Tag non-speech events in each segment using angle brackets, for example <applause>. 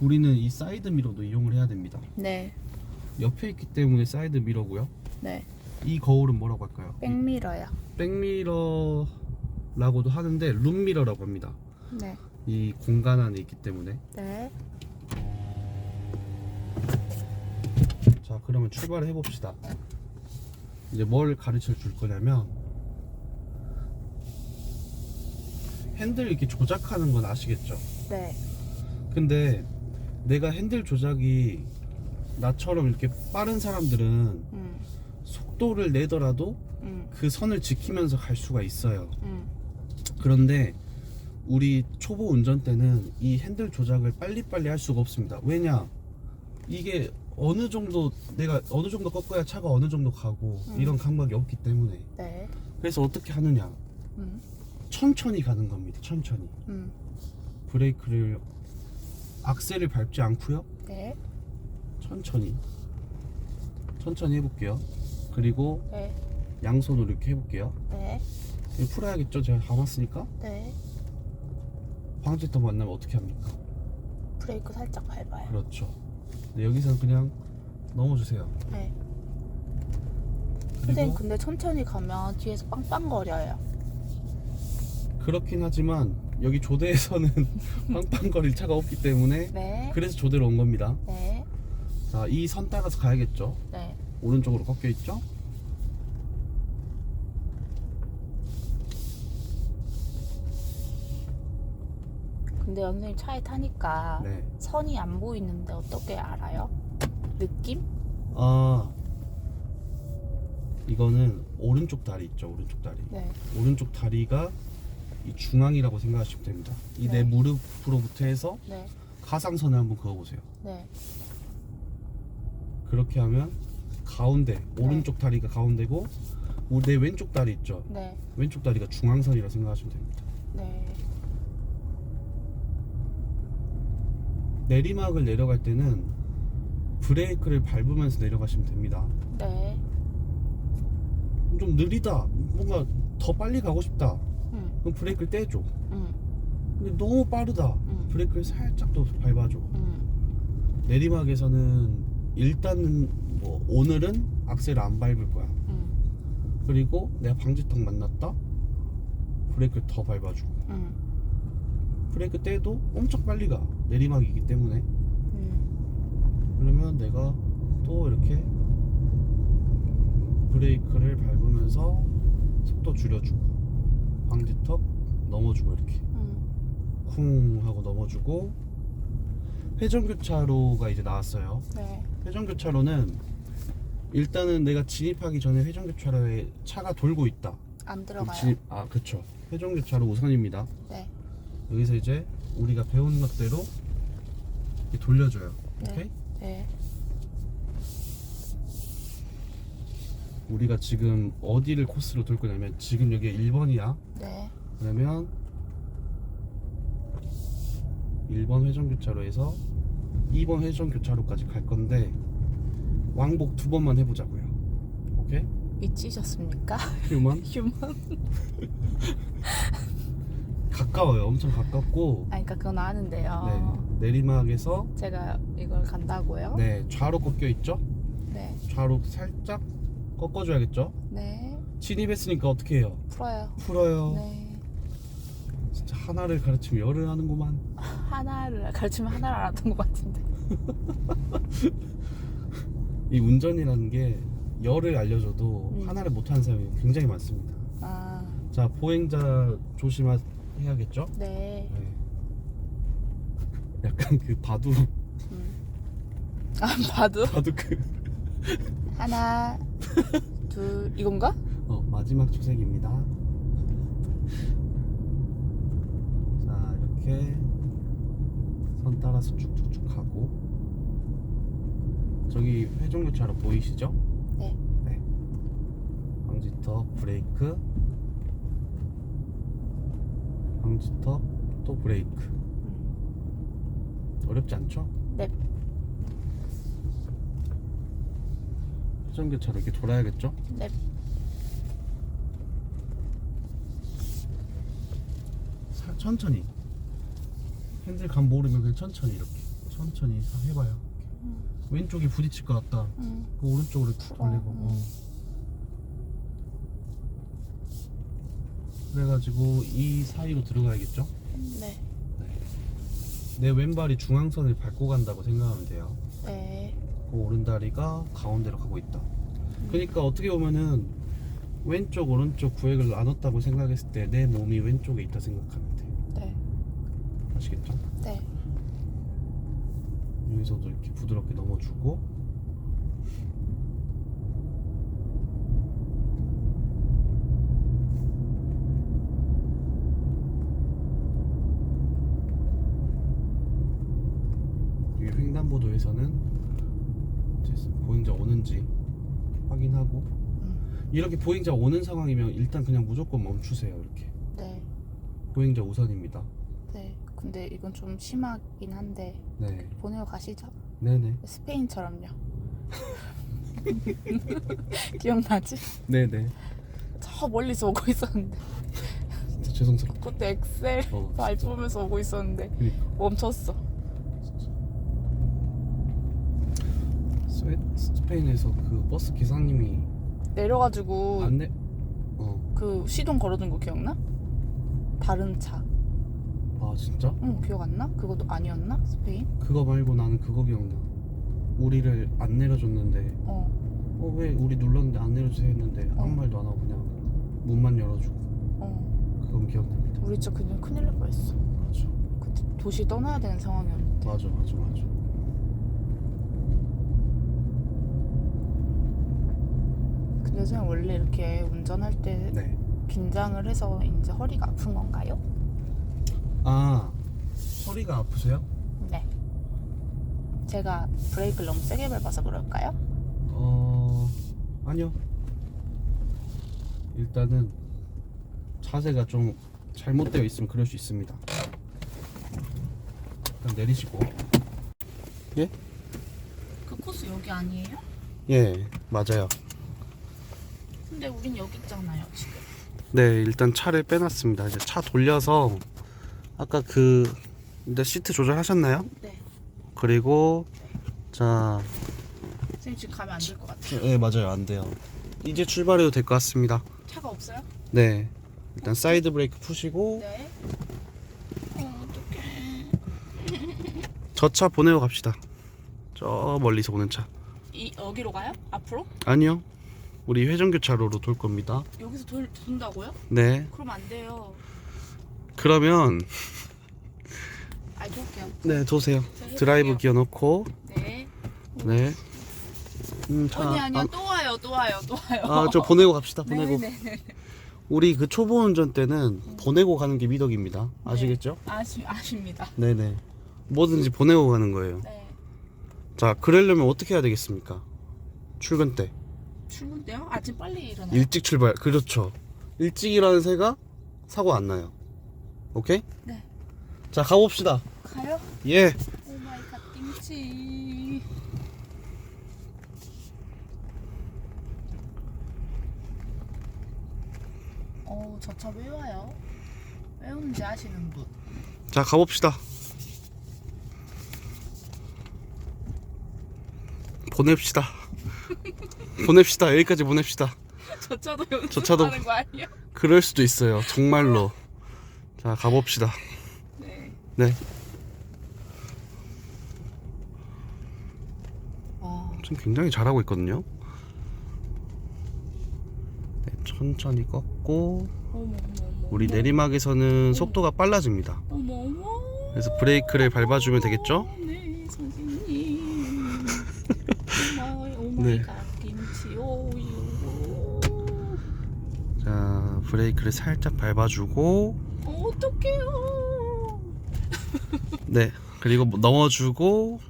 우리는 이 사이드 미러도 이용을 해야 됩니다. 네. 옆에 있기 때문에 사이드 미러고요. 네. 이 거울은 뭐라고 할까요? 백미러요. 백미러라고도 하는데 룸미러라고 합니다. 네. 이 공간 안에 있기 때문에. 네. 자, 그러면 출발을 해봅시다. 이제 뭘 가르쳐 줄 거냐면 핸들 이렇게 조작하는 건 아시겠죠? 네. 근데 내가 핸들 조작이 나처럼 이렇게 빠른 사람들은 음. 속도를 내더라도 음. 그 선을 지키면서 갈 수가 있어요. 음. 그런데 우리 초보 운전대는 이 핸들 조작을 빨리빨리 할 수가 없습니다. 왜냐? 이게 어느 정도 내가 어느 정도 꺾어야 차가 어느 정도 가고 음. 이런 감각이 없기 때문에 네. 그래서 어떻게 하느냐? 음. 천천히 가는 겁니다. 천천히. 음. 브레이크를 악셀을 밟지 않고요. 네. 천천히. 천천히 해볼게요. 그리고 네. 양손으로 이렇게 해볼게요. 네. 이거 풀어야겠죠? 제가 감았으니까. 네. 방지턱 만나면 어떻게 합니까? 브레이크 살짝 밟아요. 그렇죠. 네, 여기서는 그냥 넘어주세요. 네. 선생님 그리고 근데 천천히 가면 뒤에서 빵빵거려요. 그렇긴 하지만 여기 조대에서는 <laughs> 빵빵거릴 차가 없기 때문에 네. 그래서 조대로 온 겁니다. 네. 자, 이 선 따라서 가야겠죠? 네. 오른쪽으로 꺾여 있죠? 근데 선생님 차에 타니까 네. 선이 안 보이는데 어떻게 알아요? 느낌? 아, 이거는 오른쪽 다리 있죠? 오른쪽 다리. 네. 오른쪽 다리가 이 중앙이라고 생각하시면 됩니다. 이 내 네. 무릎으로부터 해서 네. 가상선을 한번 그어보세요. 네. 그렇게 하면 가운데 오른쪽 다리가 가운데고 우- 내 왼쪽 다리 있죠? 네. 왼쪽 다리가 중앙선이라 생각하시면 됩니다. 네. 내리막을 내려갈 때는 브레이크를 밟으면서 내려가시면 됩니다. 네. 좀 느리다. 뭔가 더 빨리 가고 싶다. 음. 그럼 브레이크를 떼줘. 음. 근데 너무 빠르다. 음. 브레이크를 살짝 더 밟아줘. 음. 내리막에서는 일단은 뭐 오늘은 악셀을 안 밟을 거야. 음. 그리고 내가 방지턱 만났다. 브레이크를 더 밟아주고. 음. 브레이크 떼도 엄청 빨리 가. 내리막이기 때문에. 음. 그러면 내가 또 이렇게 브레이크를 밟으면서 속도 줄여주고 방지턱 넘어주고 이렇게 음. 쿵 하고 넘어주고 회전교차로가 이제 나왔어요. 네. 회전교차로는 일단은 내가 진입하기 전에 회전교차로에 차가 돌고 있다. 안 그럼 들어가요. 진입, 아 그쵸. 회전교차로 우선입니다. 네. 여기서 이제 우리가 배운 것대로 이렇게 돌려줘요. 네. 오케이? 네. 우리가 지금 어디를 코스로 돌 거냐면 지금 여기 1번이야. 네. 그러면 1번 회전교차로에서 2번 회전교차로까지 갈 건데 왕복 두 번만 해보자고요. 오케이? 미치셨습니까? 휴먼 <laughs> 휴먼? <laughs> 가까워요. 엄청 가깝고 아니 그러니까 그건 아는데요. 네, 내리막에서 제가 이걸 간다고요? 네 좌로 꺾여 있죠. 네. 좌로 살짝 꺾어줘야겠죠. 네. 진입했으니까 어떻게 해요? 풀어요. 풀어요. 네. 진짜 하나를 가르치면 열을 하는구만. <laughs> 하나를 가르치면 하나를 알았던 것 같은데. <laughs> 이 운전이라는 게 열을 알려줘도 음. 하나를 못하는 사람이 굉장히 많습니다. 아. 자 보행자 조심해야겠죠? 네. 네. 약간 그 바둑 음. 아 봐도 <laughs> 바둑 그 하나, <laughs> 둘 이건가? 어, 마지막 주색입니다. 자 이렇게 선 따라서 쭉쭉쭉 가고 저기 회전교차로 보이시죠? 네. 네. 방지턱 브레이크 방지턱 또 브레이크 어렵지 않죠? 네. 회전교차로 이렇게 돌아야겠죠? 네. 사- 천천히 핸들 감 모르면 그냥 천천히 이렇게 천천히 해봐요. 음. 왼쪽이 부딪힐 것 같다. 응. 그 오른쪽으로 이렇게 풀어. 돌리고. 음. 어. 그래가지고 이 사이로 들어가야겠죠? 네. 내 왼발이 중앙선을 밟고 간다고 생각하면 돼요. 네. 그 오른다리가 가운데로 가고 있다. 그러니까 어떻게 보면은 왼쪽 오른쪽 구획을 나눴다고 생각했을 때 내 몸이 왼쪽에 있다 생각하면 돼. 네. 아시겠죠? 네. 여기서도 이렇게 부드럽게 넘어주고 이 횡단보도에서는 보행자 오는지 확인하고 음. 이렇게 보행자 오는 상황이면 일단 그냥 무조건 멈추세요 이렇게 네. 보행자 우선입니다 네. 근데 이건 좀 심하긴 한데 네 보내고 가시죠. 네네 스페인처럼요. <laughs> 기억나지? 네네 저 멀리서 오고 있었는데 진짜 죄송스럽다 그때 엑셀 어, 진짜. 밟으면서 오고 있었는데 그러니까. 멈췄어. 스페인에서 그 버스 기사님이 내려가지고 안 내 어. 그 시동 걸어준 거 기억나? 다른 차. 아 진짜? 응 기억 안 나? 그것도 아니었나? 스페인? 그거 말고 나는 그거 기억나. 우리를 안 내려줬는데 어. 어 왜 우리 눌렀는데 안 내려주세요 했는데 어. 아무 말도 안 하고 그냥 문만 열어주고 어. 그건 기억납니다. 우리 진짜 그냥 큰일 날 뻔했어. 맞아. 그때 도시 떠나야 되는 상황이었는데. 맞아 맞아 맞아. 선생님 원래 이렇게 운전할 때 네. 긴장을 해서 이제 허리가 아픈 건가요? 아 허리가 아프세요? 네. 제가 브레이크를 너무 세게 밟아서 그럴까요? 어 아니요. 일단은 자세가 좀 잘못되어 있으면 그럴 수 있습니다. 일단 내리시고. 그 코스 여기 아니에요? 예 맞아요. 근데 우린 여기 있잖아요 지금. 네, 일단 차를 빼놨습니다. 이제 차 돌려서 아까 그 이제 시트 조절하셨나요? 네. 그리고 자, 선생님 지금 가면 안 될 것 같아요. 네 맞아요, 안 돼요. 이제 출발해도 될 것 같습니다. 차가 없어요? 네, 일단 사이드 브레이크 푸시고 네. 어, 어떡해. 저 차 보내고 갑시다. 저 멀리서 오는 차. 이 여기로 가요? 앞으로? 아니요, 우리 회전교차로로 돌 겁니다. 여기서 돌 돈다고요? 네, 그럼 안 돼요. 그러면 <laughs> 아, 좋을게요. 네 도세요. 드라이브 해볼게요. 기어 넣고 네. 네. 음, 차. 아니 아니요 아, 또 와요 또 와요 또 와요. 아, 저 보내고 갑시다. <laughs> 보내고. 네네. 우리 그 초보 운전 때는 보내고 가는 게 미덕입니다. 아시겠죠? 아시 아십니다. 네 네. 뭐든지 보내고 가는 거예요. 네. 자, 그러려면 어떻게 해야 되겠습니까? 출근 때. 출근 때요? 아침 빨리 일어나. 일찍 출발. 그렇죠. 일찍 일하는 새가 사고 안 나요. 오케이? 네. 자, 가봅시다. 가요? 예. 오 마이 갓 김치. 어우 저차 왜 와요? 왜 오는지 아시는 분? 자, 가봅시다. 보냅시다. <laughs> 보냅시다. 여기까지 보냅시다. <laughs> 저 차도 연습하는 저 차도- 거 아니야? 그럴 수도 있어요. 정말로. 자, 가봅시다. 네. 네. 와 지금 굉장히 잘하고 있거든요. 네, 천천히 꺾고 어머 어머 어머. 우리. 내리막에서는 속도가 빨라집니다. 어머 어머. 그래서 브레이크를 밟아주면 되겠죠? 네 선생님. <laughs> 오마이 오마이 네. 갓 김치 오유. 자, 브레이크를 살짝 밟아주고 어떡해요. <laughs> 네, 그리고 뭐 넘어주고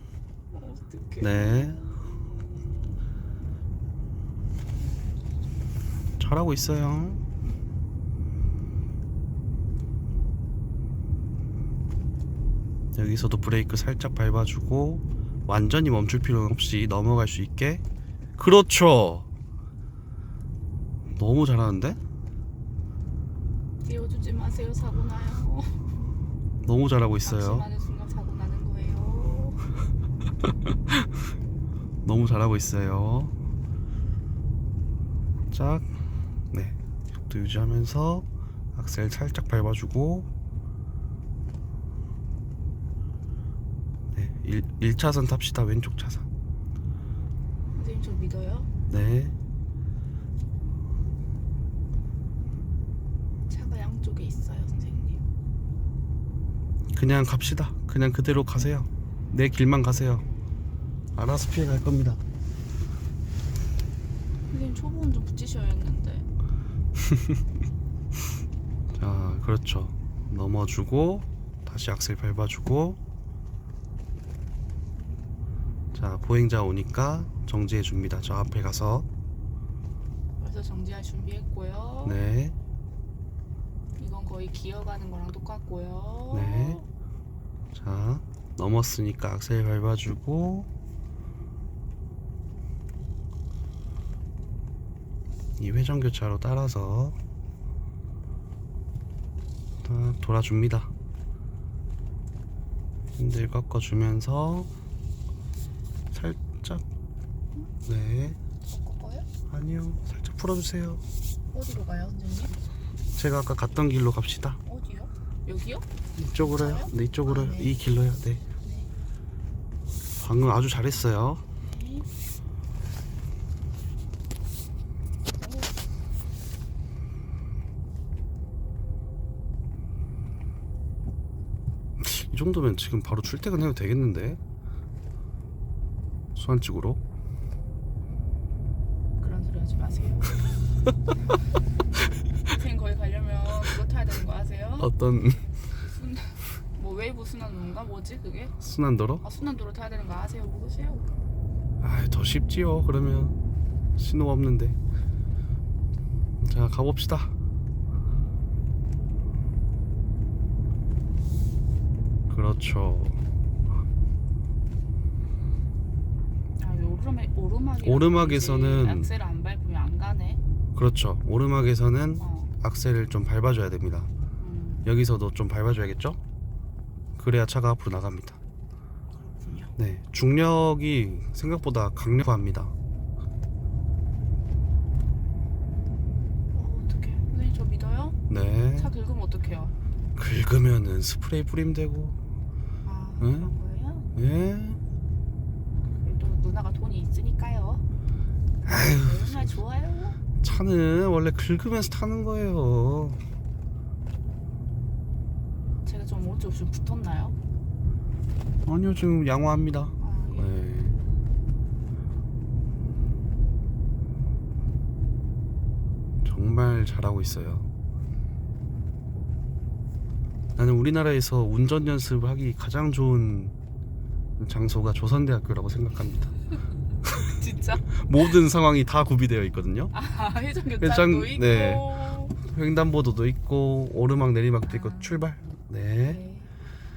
어떡해. 네. 잘하고 있어요. 여기서도 브레이크 살짝 밟아주고 완전히 멈출 필요는 없이 넘어갈 수 있게. 그렇죠. 너무 잘하는데? 띄워주지 마세요 사고 나요. 너무 잘하고 있어요. 방심하는 순간 사고 나는 거예요. <laughs> 너무 잘하고 있어요. 짝. 네. 속도 유지하면서 악셀 살짝 밟아주고. 네. 1, 1차선 탑시다. 왼쪽 차선. 선생님 저 믿어요? 네. 차가 양쪽에 있어요 선생님 그냥 갑시다. 그냥 그대로 가세요. 내 길만 가세요. 알아서 피해 갈 겁니다. 선생님 초보 운전 붙이셔야 했는데 <laughs> 자, 그렇죠. 넘어주고 다시 악셀 밟아주고 자, 보행자 오니까 정지해 줍니다. 저 앞에 가서 벌써 정지할 준비했고요 네. 거의 기어가는 거랑 똑같고요 네. 자, 넘었으니까 악셀 밟아주고 이 회전 교차로 따라서 딱 돌아줍니다. 핸들 꺾어주면서 살짝 네 꺾어요? 아니요 살짝 풀어주세요. 어디로 가요 선생님? 제가 아까 갔던 길로 갑시다. 어디요? 여기요? 이쪽으로요? 저요? 네 이쪽으로요. 아, 네. 이 길로요. 네. 방금 아주 잘했어요. 네. 이 정도면 지금 바로 출퇴근해도 되겠는데? 수완직으로? 그런 소리 하지 마세요 <laughs> 선생님 거기 가려면 그거 타야 되는 거 아세요? 어떤 순... 뭐 웨이브 순환도인가 뭐지 그게? 순환도로? 아 순환도로 타야 되는 거 아세요? 모르세요? 아더 쉽지요. 그러면 신호 없는데. 자 가봅시다. 그렇죠. 아 오르막 오르막 에서는- 악셀 안 밟으면 안 가네 그렇죠. 오르막에서는 어 악셀을 좀 밟아줘야 됩니다. 음, 여기서도 좀 밟아줘야겠죠? 그래야 차가 앞으로 나갑니다. 그렇군요 네, 중력이 생각보다 강력합니다. 어, 어떡해 선생님 저 믿어요? 네, 차 긁으면 어떡해요? 긁으면은 스프레이 뿌리면 되고, 아 응? 그런 거예요? 예, 그래도 누나가 돈이 있으니까요 아유, 얼마나 좋아요 차는 원래 긁으면서 타는 거예요. 좀 어쩔 좀 붙었나요? 아니요, 지금 양호합니다. 아, 예. 네. 정말 잘하고 있어요. 나는 우리나라에서 운전 연습하기 가장 좋은 장소가 조선대학교라고 생각합니다. <laughs> 진짜? <laughs> 모든 상황이 다 구비되어 있거든요. 아 회전 교차도 회전- 있고 네. 횡단보도도 있고 오르막 내리막도 있고 아. 출발. 네. 네.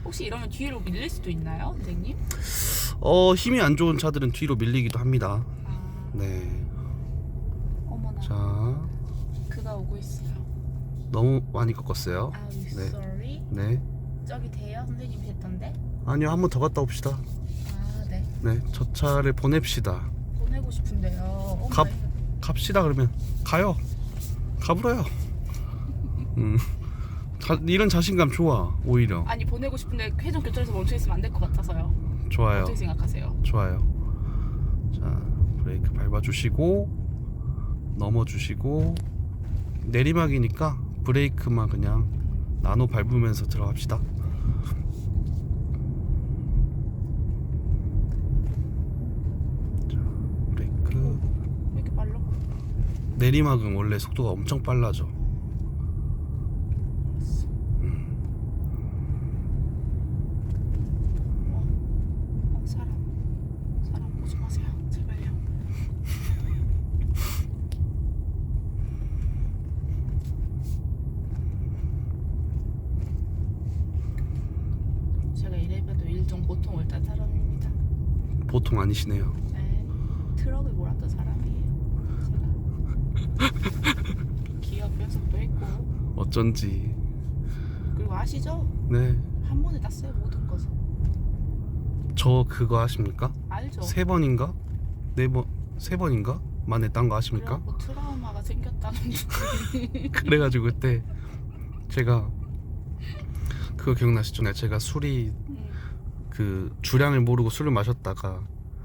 혹시 이러면 뒤로 밀릴 수도 있나요, 선생님? 어 힘이 안 좋은 차들은 뒤로 밀리기도 합니다. 아, 네. 어머나. 자 그가 오고 있어요. 너무 많이 꺾었어요. I'm 네. sorry. 네. 저기 돼요, 선생님이 했던데. 아니요 한 번 더 갔다 옵시다. 아, 네. 네. 저 차를 보냅시다. 보내고 싶은데요. 오 갑- 갓. 갑시다 그러면 가요. 가불어요. <laughs> 음. 자, 이런 자신감 좋아 오히려 아니 보내고 싶은데 회전 교차에서 멈춰 있으면 안 될 것 같아서요. 좋아요. 어떻게 생각하세요? 좋아요. 자 브레이크 밟아주시고 넘어주시고 내리막이니까 브레이크만 그냥 나노 밟으면서 들어갑시다. 자 브레이크 왜 이렇게 빨라? 내리막은 원래 속도가 엄청 빨라져. 알았어. 어, 어, 사람, 사람 보지 마세요. 제발요. 제가 이래봬도 일종 보통을 딴 사람입니다. 보통 아니시네요. 네, 트럭을 몰았던 사람이에요. 제가 기어 변속도 했고 어쩐지 그리고 아시죠? 네 한 번에 땄어요 모든 것을. 저 그거 아십니까? 알죠. 세 번인가? 네 번, 세 번인가? 만에 딴 거 아십니까? 그래갖고 트라우마가 생겼다는. <laughs> 그래가지고 그때 제가 그거 기억나시죠? 네, 제가 술이 음, 그 주량을 모르고 술을 마셨다가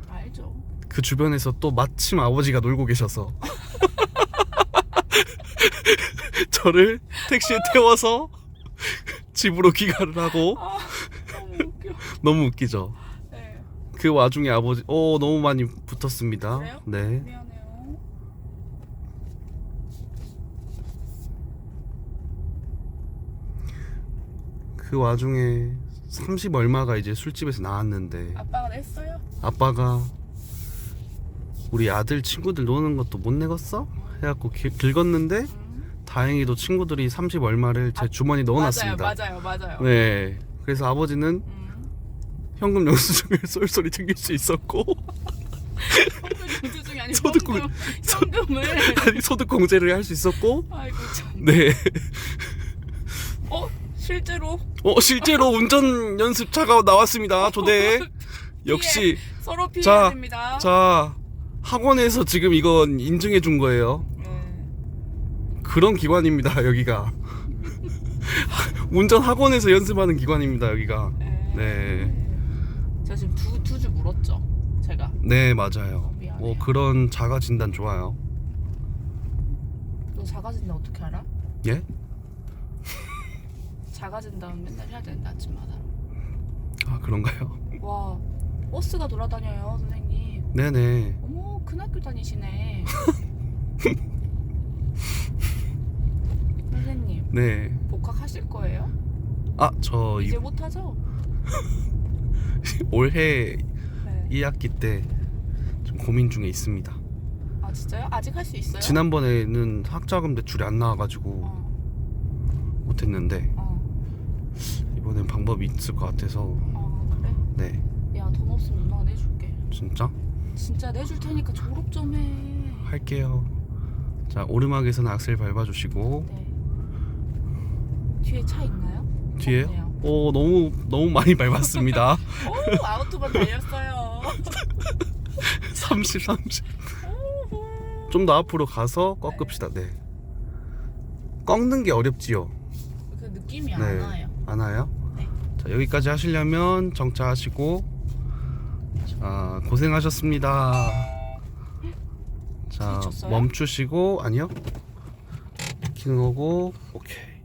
알죠. 그 주변에서 또 마침 아버지가 놀고 계셔서 <laughs> 저를 택시에 태워서 집으로 귀가를 하고 아 너무 웃겨. <laughs> 너무 웃기죠. 네. 그 와중에 아버지 어 너무 많이 붙었습니다. 그래요? 네. 미안해요. 그 와중에 30 얼마가 이제 술집에서 나왔는데 아빠가 냈어요? 아빠가 우리 아들 친구들 노는 것도 못 내겠어? 해갖고 기- 긁었는데 음. 다행히도 친구들이 30 얼마를 제 아, 주머니에 넣어놨습니다. 맞아요, 맞아요, 맞아요. 네. 그래서 아버지는 음. 현금 영수증을 <laughs> 쏠쏠히 챙길 수 있었고 현금 영수 중에 아니고. 현금, 현금을. <laughs> 아니 소득 공제를 할 수 있었고 아이고 참. 네. 어 실제로 어 실제로 운전 연습차가 나왔습니다. 조대. <laughs> 역시 서로 자, 피해야 됩니다. 자 학원에서 지금 이건 인증해 준 거예요. 네. 그런 기관입니다. 여기가 운전 학원에서 연습하는 기관입니다. 여기가. 네. 네. 제가 지금 두 두 주 물었죠. 제가. 네 맞아요. 미안해요. 어 그런 자가 진단 좋아요. 너 작아진다 어떻게 알아? 예? 작아진다면 맨날 해야 되는데 아침마다. 아 그런가요? 와 버스가 돌아다녀요 선생님. 네네. 어머 큰 학교 다니시네. <laughs> 선생님 네. 복학하실 거예요? 아 저 이제 못 하죠? <laughs> 올해 네. 2학기 때 좀 고민 중에 있습니다. 아 진짜요? 아직 할 수 있어요? 지난번에는 학자금 대출이 안 나와가지고 어, 못했는데 어, 이번엔 방법이 있을 것 같아서 어 그래? 네 야돈 없으면 누나가 내줄게. 진짜 진짜 내줄 테니까 졸업 좀 해. 할게요. 자 오르막에서는 악셀 밟아주시고 네. 뒤에 차 있나요? 없네요. 오 너무 너무 많이 <laughs> 밟았습니다. 오 아우토반 달렸어요. <laughs> 30 30. 좀 더 앞으로 가서 꺾읍시다. 네. 꺾는 게 어렵지요. 그 느낌이 안 네. 와요. 안 와요? 네. 자 여기까지 하시려면 정차하시고 자 고생하셨습니다. 자 부딪혔어요? 멈추시고 아니요 거고 오케이